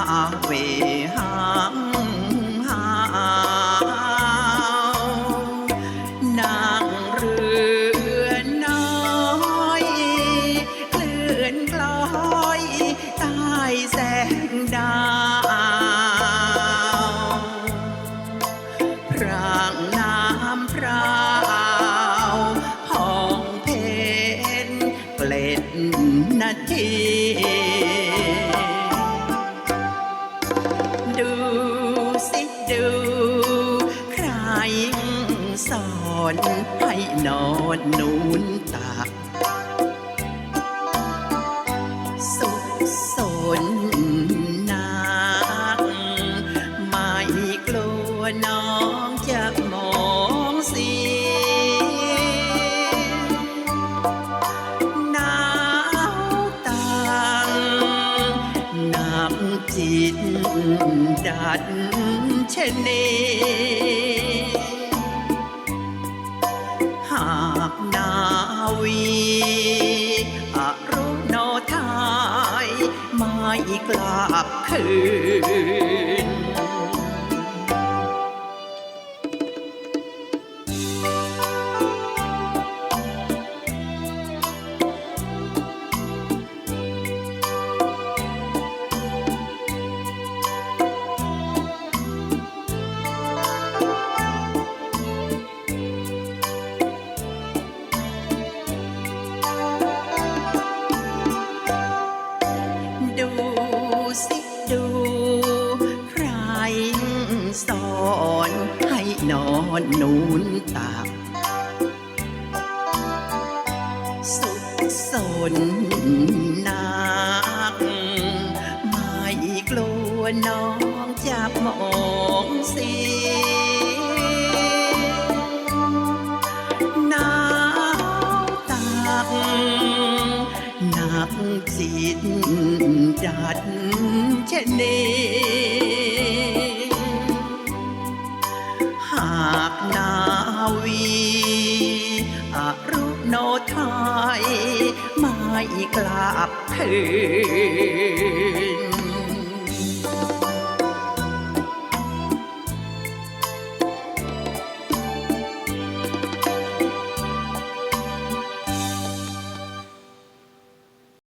ะ สอนให้นอนนูนตักสุขสนนักไม่กลัวน้องจะมองเสียหนาวตังนักจิตดัดเชนี กลับคืน สอนให้นอนนูนตักสุขสนนักไม่กลัวน้องจะมองเสียหนาวตักหนักจิตดัดเช่นนี้ โนทายไม่กลับคืน